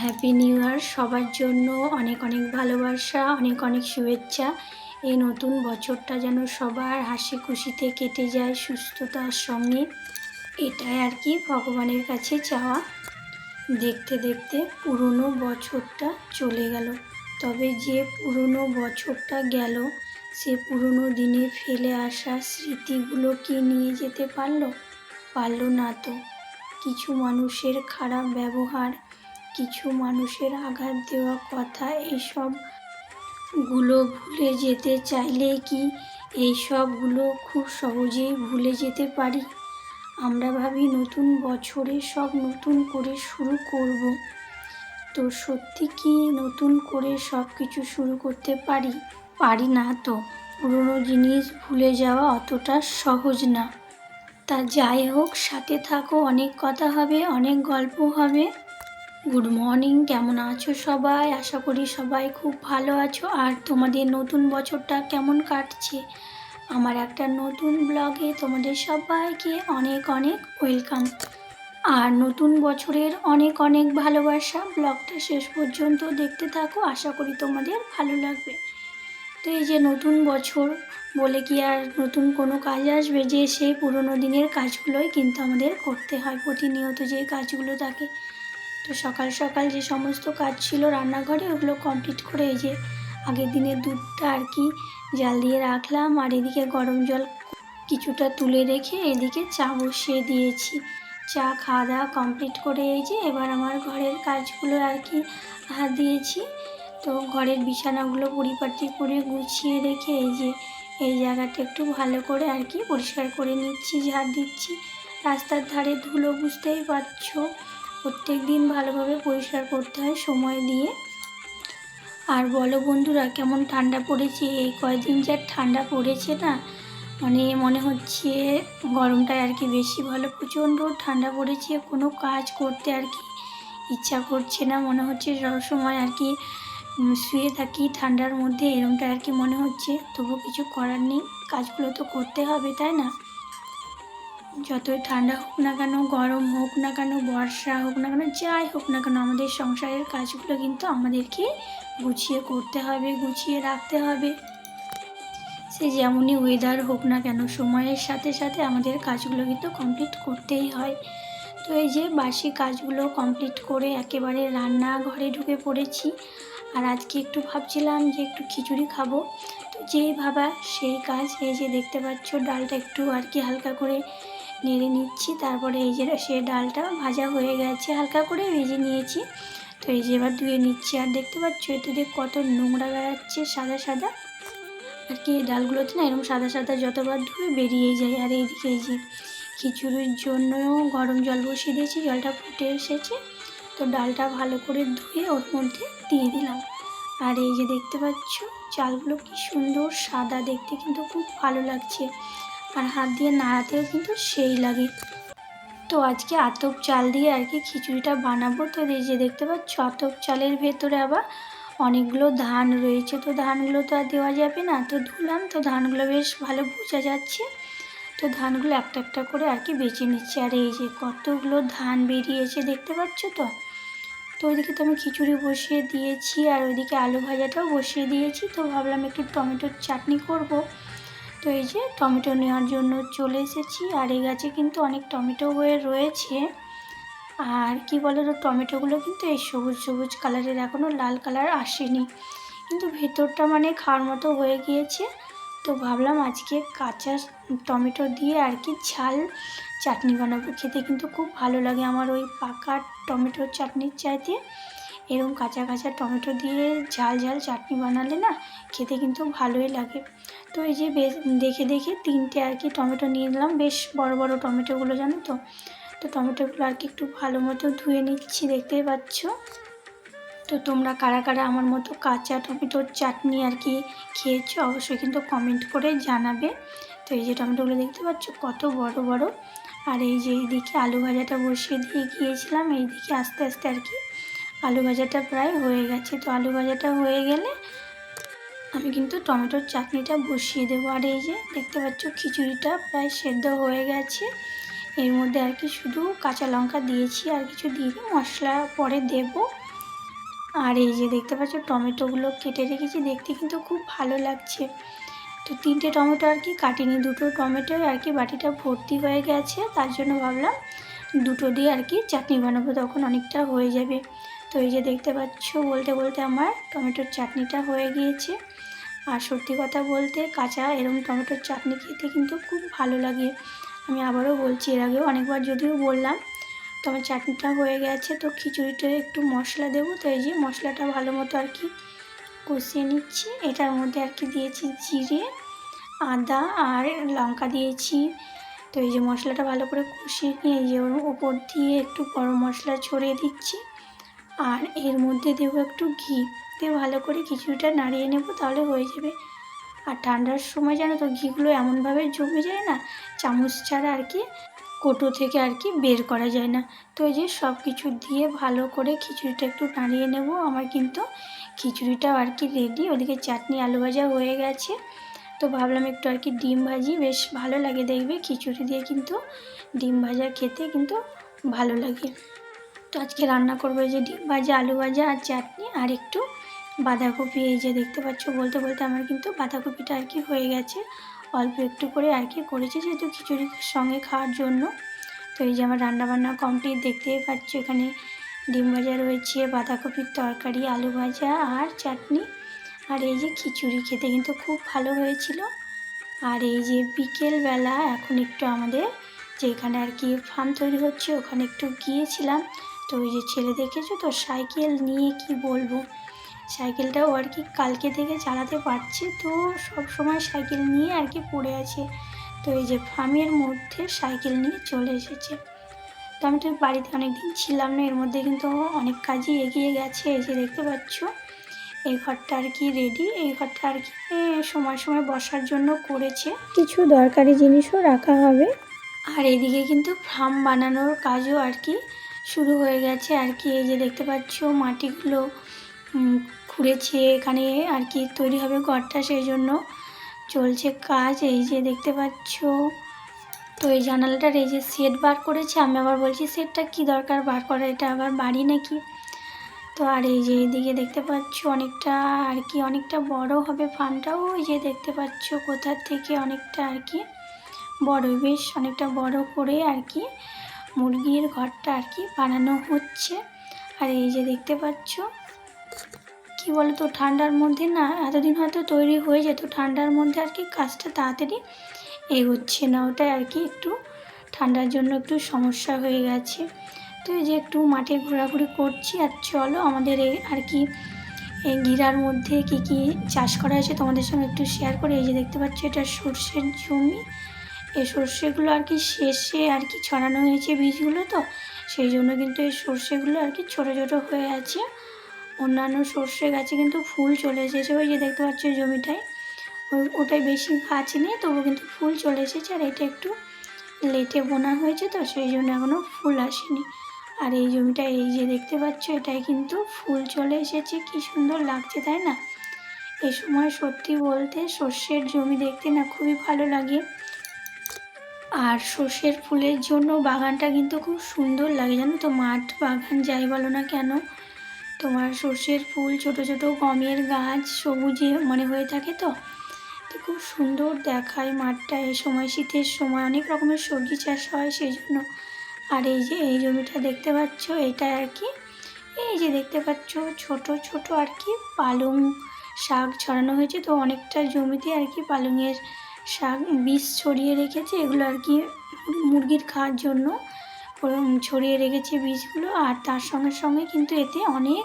Happy new year সবার জন্য অনেক অনেক ভালোবাসা, অনেক অনেক শুভেচ্ছা। এই নতুন বছরটা যেন সবার হাসি খুশিতে কেটে যায় সুস্থতার সঙ্গে। এটাই আর কি ভগবানের কাছে চাওয়া। দেখতে দেখতে পুরনো বছরটা চলে গেল। তবে যে পুরনো বছরটা গেল, সে পুরনো দিনে ফেলে আসা স্মৃতিগুলো কি নিয়ে যেতে পারল? পারল না তো। কিছু মানুষের খারাপ ব্যবহার কিছু মানুষের আঘাত দেওয়া কথা এইসবগুলো ভুলে যেতে চাইলে কি এইসবগুলো খুব সহজেই ভুলে যেতে পারি? আমরা ভাবি নতুন বছরে সব নতুন করে শুরু করব। তো সত্যি কি নতুন করে সব কিছু শুরু করতে পারি? পারি না তো। পুরনো জিনিস ভুলে যাওয়া অতটা সহজ না। তা যাই হোক, সাথে থাকো, অনেক কথা হবে, অনেক গল্প হবে। গুড মর্নিং কেমন আছো সবাই? আশা করি সবাই খুব ভালো আছো। আর তোমাদের নতুন বছরটা কেমন কাটছে? আমার একটা নতুন ব্লগে তোমাদের সবাইকে অনেক অনেক ওয়েলকাম আর নতুন বছরের অনেক অনেক ভালোবাসা ব্লগটা শেষ পর্যন্ত দেখতে থাকো, আশা করি তোমাদের ভালো লাগবে। তো এই যে নতুন বছর, বলে কি আর নতুন কোনো কাজ আসবে? যে সেই পুরনো দিনের কাজগুলোই কিন্তু আমাদের করতে হয়। প্রতিনিয়ত যে কাজগুলো থাকে তো সকাল সকাল যে সমস্ত কাজ ছিল রান্নাঘরে, ওগুলো কমপ্লিট করে এই যে আগের দিনের দুধটা আর কি জাল দিয়ে রাখলাম। আর এদিকে গরম জল কিছুটা তুলে রেখে এদিকে চা বসিয়ে দিয়েছি। চা খাওয়া দাওয়া কমপ্লিট করে এই যে এবার আমার ঘরের কাজগুলো আর কি হাত দিয়েছি। তো ঘরের বিছানাগুলো পরিপাটি করে গুছিয়ে রেখে এই যে এই জায়গাটা একটু ভালো করে আর কি পরিষ্কার করে নিচ্ছি, ঝাড় দিচ্ছি। রাস্তার ধারে ধুলো বুঝতেই পারছ। প্রত্যেক দিন ভালোভাবে পরিষ্কার করতে হয় সময় দিয়ে। আর বলো বন্ধুরা, কেমন ঠান্ডা পড়েছে? এই কয়দিন যা ঠান্ডা পড়েছে না মানে মনে হচ্ছে গরমটায় আর কি বেশি ভালো, প্রচণ্ড ঠান্ডা পড়েছে, কোনো কাজ করতে আর কি ইচ্ছা করছে না, মনে হচ্ছে সবসময় আর কি শুয়ে থাকি ঠান্ডার মধ্যে, এরমটা আর কি মনে হচ্ছে। তবু কিছু করার নেই, কাজগুলো তো করতে হবে, তাই না? যতই ঠান্ডা হোক না কেন, গরম হোক না কেন, বর্ষা হোক না কেন, যাই হোক না কেন, আমাদের সংসারের কাজগুলো কিন্তু আমাদেরকে গুছিয়ে করতে হবে, গুছিয়ে রাখতে হবে। সে যেমনই ওয়েদার হোক না কেন, সময়ের সাথে সাথে আমাদের কাজগুলো কিন্তু কমপ্লিট করতেই হয়। তো এই যে বাসি কাজগুলো কমপ্লিট করে একেবারে রান্না ঘরে ঢুকে পড়েছি। আর আজকে একটু ভাবছিলাম যে একটু খিচুড়ি খাব। তো যেই ভাবা সেই কাজ, এই যে দেখতে পাচ্ছ, ডালটা একটু আর কি হালকা করে নেড়ে নিচ্ছি। তারপরে এই যে সে ডালটা ভাজা হয়ে গেছে, হালকা করে ভেজে নিয়েছি। তো এই যে এবার ধুয়ে নিচ্ছি। আর দেখতে পাচ্ছ এটাতে কত নোংরা বেড়াচ্ছে, সাদা সাদা। আর কি ডালগুলোতে না এরকম সাদা সাদা যতবার ধুয়ে বেরিয়ে যায়। আর এইদিকে এই যে খিচুড়ির জন্য গরম জল বসিয়ে দিয়েছি, জলটা ফুটে এসেছে। তো ডালটা ভালো করে ধুয়ে ওর মধ্যে দিয়ে দিলাম। আর এই যে দেখতে পাচ্ছ, চালগুলো কি সুন্দর সাদা দেখতে, কিন্তু খুব ভালো লাগছে। আর হাত দিয়ে নাড়াতেও কিন্তু সেই লাগে। তো আজকে আতপ চাল দিয়ে আর কি খিচুড়িটা বানাবো। তো এই যে দেখতে পাচ্ছ, আতপ চালের ভেতরে আবার অনেকগুলো ধান রয়েছে। তো ধানগুলো তো আর দেওয়া যাবে না। তো ধুলাম, তো ধানগুলো বেশ ভালো বোঝা যাচ্ছে। তো ধানগুলো একটা একটা করে আর কি বেছে নিচ্ছে। আর এই যে কতগুলো ধান বেরিয়েছে দেখতে পাচ্ছ তো? তো ওইদিকে তো আমি খিচুড়ি বসিয়ে দিয়েছি আর ওইদিকে আলু ভাজাটাও বসিয়ে দিয়েছি। তো ভাবলাম একটু টমেটোর চাটনি করব। তো এই যে টমেটো নেওয়ার জন্য চলে এসেছি। আর এই গাছে কিন্তু অনেক টমেটো হয়ে রয়েছে। আর কি বলে তো টমেটোগুলো কিন্তু এই সবুজ সবুজ কালারের এখনও লাল কালার আসেনি। কিন্তু ভেতরটা মানে খাওয়ার মতো হয়ে গিয়েছে। তো ভাবলাম আজকে কাঁচা টমেটো দিয়ে আর কি ঝাল চাটনি বানাবো। খেতে কিন্তু খুব ভালো লাগে আমার ওই পাকা টমেটোর চাটনির চাইতে। এরকম কাঁচা কাঁচা টমেটো দিয়ে ঝাল ঝাল চাটনি বানালে না খেতে কিন্তু ভালোই লাগে। তো এই যে বেশ দেখে দেখে তিনটে আর কি টমেটো নিয়ে নিলাম। বেশ বড় বড় টমেটোগুলো জানো তো? তো টমেটোগুলো আর কি একটু ভালো মতো ধুয়ে নিচ্ছি, দেখতেই পাচ্ছ? তো তোমরা কারা কারা আমার মতো কাঁচা টমেটোর চাটনি আর কি খেয়েছো অবশ্যই কিন্তু কমেন্ট করে জানাবে। তো এই যে টমেটোগুলো দেখতে পাচ্ছ কত বড় বড়। আর এই যে এইদিকে আলু ভাজাটা বসিয়ে দিয়ে গিয়েছিলাম, এইদিকে আস্তে আস্তে আর কি আলু ভাজাটা প্রায় হয়ে গেছে। তো আলু ভাজাটা হয়ে গেলে আমি কিন্তু টমেটোর চাটনিটা বসিয়ে দেবো। আর এই যে দেখতে পাচ্ছ খিচুড়িটা প্রায় সেদ্ধ হয়ে গেছে। এর মধ্যে আর কি শুধু কাঁচা লঙ্কা দিয়েছি, আর কিছু দিয়ে মশলা পরে দেব। আর এই যে দেখতে পাচ্ছ টমেটোগুলো কেটে রেখেছি, দেখতে কিন্তু খুব ভালো লাগছে। তো তিনটে টমেটো আর কি কাটিনি, দুটো টমেটো আর কি বাটিটা ভর্তি হয়ে গেছে। তার জন্য ভাবলাম দুটো দিয়ে আর কি চাটনি বানাবো, তখন অনেকটা হয়ে যাবে। তো এই যে দেখতে পাচ্ছ, বলতে বলতে আমার টমেটোর চাটনিটা হয়ে গিয়েছে। আর সত্যি কথা বলতে কাঁচা এরকম টমেটোর চাটনি খেতে কিন্তু খুব ভালো লাগে। আমি আবারও বলছি, এর আগেও অনেকবার যদিও বললাম তো আমার চাটনিটা হয়ে গেছে, তো খিচুড়িটা একটু মশলা দেবো। তো এই যে মশলাটা ভালো মতো আর কি কষিয়ে নিচ্ছি। এটার মধ্যে আর কি দিয়েছি জিরে, আদা আর লঙ্কা দিয়েছি। তো এই যে মশলাটা ভালো করে কষিয়ে নিয়ে এই যে ওর ওপর দিয়ে একটু গরম মশলা ছড়িয়ে দিচ্ছি। আর এর মধ্যে দেবো একটু ঘি। দিয়ে ভালো করে খিচুড়িটা নাড়িয়ে নেব, তাহলে হয়ে যাবে। আর ঠান্ডার সময় জানো তো, ঘিগুলো এমনভাবে জমে যায় না, চামচ ছাড়া আর কি, কোটো থেকে আর কি বের করা যায় না। তো এই যে সব কিছু দিয়ে ভালো করে খিচুড়িটা একটু নাড়িয়ে নেব। আমার কিন্তু খিচুড়িটাও আর কি রেডি ওদিকে চাটনি আলু ভাজা হয়ে গেছে। তো ভাবলাম একটু আর কি ডিম ভাজি, বেশ ভালো লাগে দেখবে, খিচুড়ি দিয়ে কিন্তু ডিম ভাজা খেতে কিন্তু ভালো লাগে। তো আজকে রান্না করব যে ডিম ভাজা, আলু ভাজা আর চাটনি আর একটু বাঁধাকপি, এই যে দেখতে পাচ্ছ বলতে বলতে আমার কিন্তু বাঁধাকপিটা আর কি হয়ে গেছে। অল্প একটু করে আর কি করেছি যেহেতু খিচুড়ির সঙ্গে খাওয়ার জন্য। তো এই যে আমার রান্নাবান্না কমপ্লিট দেখতেই পাচ্ছ এখানে ডিম ভাজা রয়েছে, বাঁধাকপির তরকারি, আলু ভাজা আর চাটনি। আর এই যে খিচুড়ি খেতে কিন্তু খুব ভালো হয়েছিল। আর এই যে বিকেলবেলা এখন একটু আমাদের যেখানে আর কি ফার্ম তৈরি হচ্ছে ওখানে একটু গিয়েছিলাম। তো ওই যে ছেলে দেখেছ তো সাইকেল নিয়ে কি বলব? সাইকেলটাও আর কি কালকে থেকে চালাতে পারছে তো সব সময় সাইকেল নিয়ে আর কি পড়ে আছে। তো এই যে ফার্মের মধ্যে সাইকেল নিয়ে চলে এসেছে। তো আমি তো বাড়িতে অনেক দিন ছিলাম না এর মধ্যে কিন্তু অনেক কাজই এগিয়ে গেছে এই যে দেখতে পাচ্ছ। এই ঘরটা আর কি রেডি এই ঘরটা আর কি সময় সময় বসার জন্য করেছে। কিছু দরকারি জিনিসও রাখা হবে। আর এদিকে কিন্তু ফার্ম বানানোর কাজও আর কি শুরু হয়ে গেছে আর কি। এই যে দেখতে পাচ্ছ, মাটিগুলো খুঁড়েছে এখানে আর কি তৈরি হবে ঘরটা, সেই জন্য চলছে কাজ। এই যে দেখতে পাচ্ছ, তো এই জানালাটার এই যে সেট বার করেছে, আমি আবার বলছি সেটটা কি দরকার? বার করা, এটা আবার বাড়ি নাকি? তো আর এই যে এদিকে দেখতে পাচ্ছ, অনেকটা আর কি, অনেকটা বড় হবে ফার্মটাও ওই যে দেখতে পাচ্ছ, কোথার থেকে অনেকটা আর কি বড়, বেশ অনেকটা বড় করে আর কি মুরগির ঘরটা আর কি বানানো হচ্ছে। আর এই যে দেখতে পাচ্ছ, কি বলতো, ঠান্ডার মধ্যে না এতদিন হয়তো তৈরি হয়ে যেত, ঠান্ডার মধ্যে আর কি কাজটা তাড়াতাড়ি এগোচ্ছে না। ওটাই আর কি একটু ঠান্ডার জন্য একটু সমস্যা হয়ে গেছে। তো এই যে একটু মাঠে ঘোরাঘুরি করছি, আর চলো আমাদের এই আর কি এই গিরার মধ্যে কি কি চাষ করা হয়েছে তোমাদের সঙ্গে একটু শেয়ার করে। এই যে দেখতে পাচ্ছ, এটা সর্ষের জমি। এই সর্ষেগুলো আর কি শেষে আর কি ছড়ানো হয়েছে বীজগুলো তো, সেই জন্য কিন্তু এই সর্ষেগুলো আর কি ছোটো ছোটো হয়ে আছে। অন্যান্য সর্ষে গাছে কিন্তু ফুল চলে এসেছে, ওই যে দেখতে পাচ্ছ জমিটায়। ওটাই বেশি গাছ নেই তবু কিন্তু ফুল চলে এসেছে আর এটা একটু লেটে বোনা হয়েছে তো, সেই জন্য এখনও ফুল আসেনি। আর এই জমিটা, এই যে দেখতে পাচ্ছ এটাই কিন্তু ফুল চলে এসেছে, কি সুন্দর লাগছে, তাই না? এ সময় সত্যি বলতে সর্ষের জমি দেখতে না খুবই ভালো লাগে। আর সর্ষের ফুলের জন্য বাগানটা কিন্তু খুব সুন্দর লাগে, জানো তো? মাঠ, বাগান, যাই বলো না কেন? তোমার সর্ষের ফুল ছোট ছোট গমের গাছ সবুজে মনে হয়ে থাকে তো? তো খুব সুন্দর দেখায় মাঠটা। এই সময় শীতের সময় অনেক রকমের সবজি চাষ হয় সেই জন্য আর এই যে, এই জমিটা দেখতে পাচ্ছ, এটা আর কি? এই যে দেখতে পাচ্ছ, ছোট ছোট আর কি পালং শাক ছড়ানো হয়েছে। তো অনেকটা জমিতে আর কি পালংয়ের শাক বীজ ছড়িয়ে রেখেছে, এগুলো আর কি মুরগির খাওয়ার জন্য। ছড়িয়ে রেখেছে বীজগুলো আর তার সঙ্গে সঙ্গে কিন্তু এতে অনেক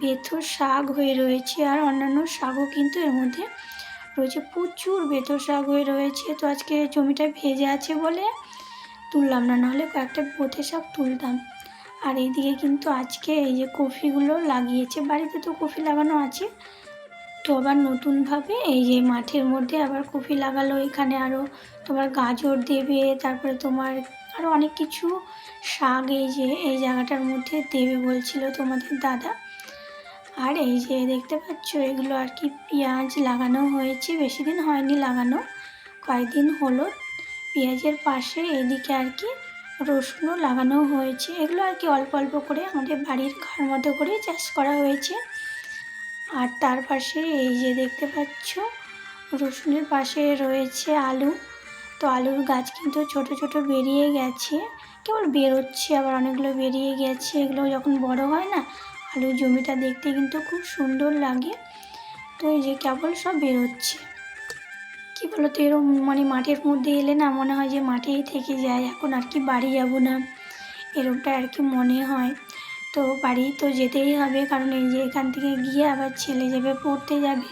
বেথর শাক হয়ে রয়েছে, আর অন্যান্য শাকও কিন্তু এর মধ্যে রয়েছে। প্রচুর বেথর শাক হয়ে রয়েছে, তো আজকে জমিটা ভেজে আছে বলে তুললাম না, নাহলে কয়েকটা বোথে শাক তুলতাম। আর এইদিকে কিন্তু আজকে এই যে কফিগুলো লাগিয়েছে, বাড়িতে তো কফি লাগানো আছে তো আবার নতুনভাবে এই যে মাঠের মধ্যে আবার কফি লাগালো, এখানে আরও তোমার গাজর দেবে, তারপরে তোমার আরও অনেক কিছু শাক এই যে, এই জায়গাটার মধ্যে দেবে বলছিল তোমাদের দাদা। আর এই যে দেখতে পাচ্ছ, এগুলো আর কি পেঁয়াজ লাগানো হয়েছে, বেশি দিন হয়নি লাগানো, কয়েকদিন হলো। পেঁয়াজের পাশে এদিকে আর কি রসুনও লাগানো হয়েছে, এগুলো আর কি অল্প অল্প করে আমাদের বাড়ির ঘর মতো করে চাষ করা হয়েছে। আর তার পাশে এই যে দেখতে পাচ্ছ, রসুনের পাশে রয়েছে আলু। তো আলুর গাছ কিন্তু ছোট ছোট বেরিয়ে গেছে। কেবল বেরোচ্ছে, আবার অনেকগুলো বেরিয়ে গেছে। এগুলো যখন বড় হয় না, আলুর জমিটা দেখতে কিন্তু খুব সুন্দর লাগে। তো এই যে কেবল সব বেরোচ্ছে। কী বলো তো এরকম মানে মাঠের মধ্যে এলে না মনে হয় যে মাঠেই থেকে যায়। এখন আর কি বাড়ি যাব না। এরকমটা আর কি মনে হয়। তো বাড়ি তো যেতেই হবে, কারণ এই যে এখান থেকে গিয়ে আবার ছেলে যাবে, পড়তে যাবে।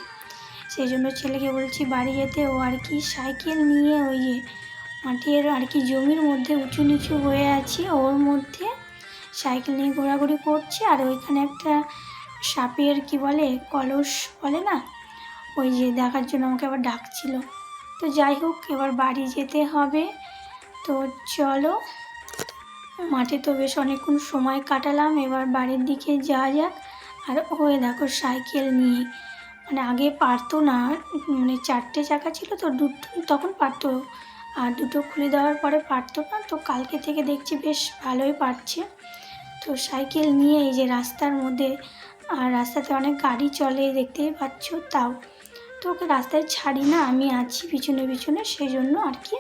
সেই জন্য ছেলেকে বলছি বাড়ি যেতে, ও আর কি সাইকেল নিয়ে ওই যে মাটির আর কি জমির মধ্যে উঁচু নিচু হয়ে আছে, ওর মধ্যে সাইকেল নিয়ে ঘোরাঘুরি করছে। আর ওইখানে একটা সাপের কি বলে, কলস বলে না, ওই যে দেখার জন্য আমাকে আবার ডাকছিল। তো যাই হোক, এবার বাড়ি যেতে হবে। তো চলো মাঠে তো বেশ অনেকক্ষণ সময় কাটালাম, এবার বাড়ির দিকে যাওয়া যাক। আর ওই দেখো সাইকেল নিয়ে। মানে আগে পারতো না মানে চারটে চাকা ছিল তো দুটো তখন পারতো। আর দুটো খুলে দেওয়ার পরে পারতো না, তো কালকে থেকে দেখছি বেশ ভালোই পারছে। তো সাইকেল নিয়ে এই যে রাস্তার মধ্যে, আর রাস্তাতে অনেক গাড়ি চলে, দেখতেই পাচ্ছ তাও। তো ওকে রাস্তায় ছাড়ি না, আমি আছি পিছনে পিছনে সেই জন্য আর কি।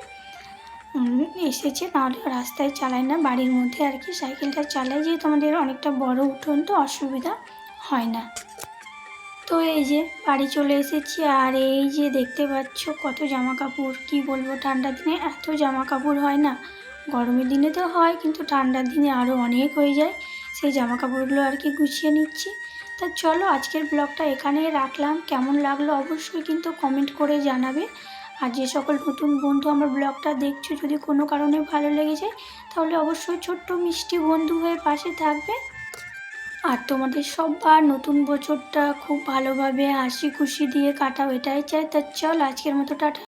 এসেছে নাহলে রাস্তায় চালায় না, বাড়ির মধ্যে আর কি সাইকেলটা চালায় যেহেতু আমাদের অনেকটা বড় উঠোন তো অসুবিধা হয় না। তো এই যে বাড়ি চলে এসেছি, আর এই যে দেখতে পাচ্ছ কত জামা কাপড় কি বলব ঠান্ডার দিনে এত জামা কাপড় হয় না? গরমের দিনে তো হয়, কিন্তু ঠান্ডার দিনে আরও অনেক হয়ে যায়, সেই জামা কাপড়গুলো আর কি গুছিয়ে নিচ্ছি। তা চলো আজকের ব্লগটা এখানেই রাখলাম, কেমন লাগল অবশ্যই কিন্তু কমেন্ট করে জানাবে। আর যে সকল নতুন বন্ধু আমার ব্লগটা দেখছ, যদি কোনো কারণে ভালো লেগে যায়, তাহলে অবশ্যই ছোট্ট মিষ্টি বন্ধু হয়ে পাশে থাকবে। আর তোমাদের সবার নতুন বছরটা খুব ভালোভাবে হাসি খুশি দিয়ে কাটাও, এটাই চাই। তা চল, আজকের মতো টাটা।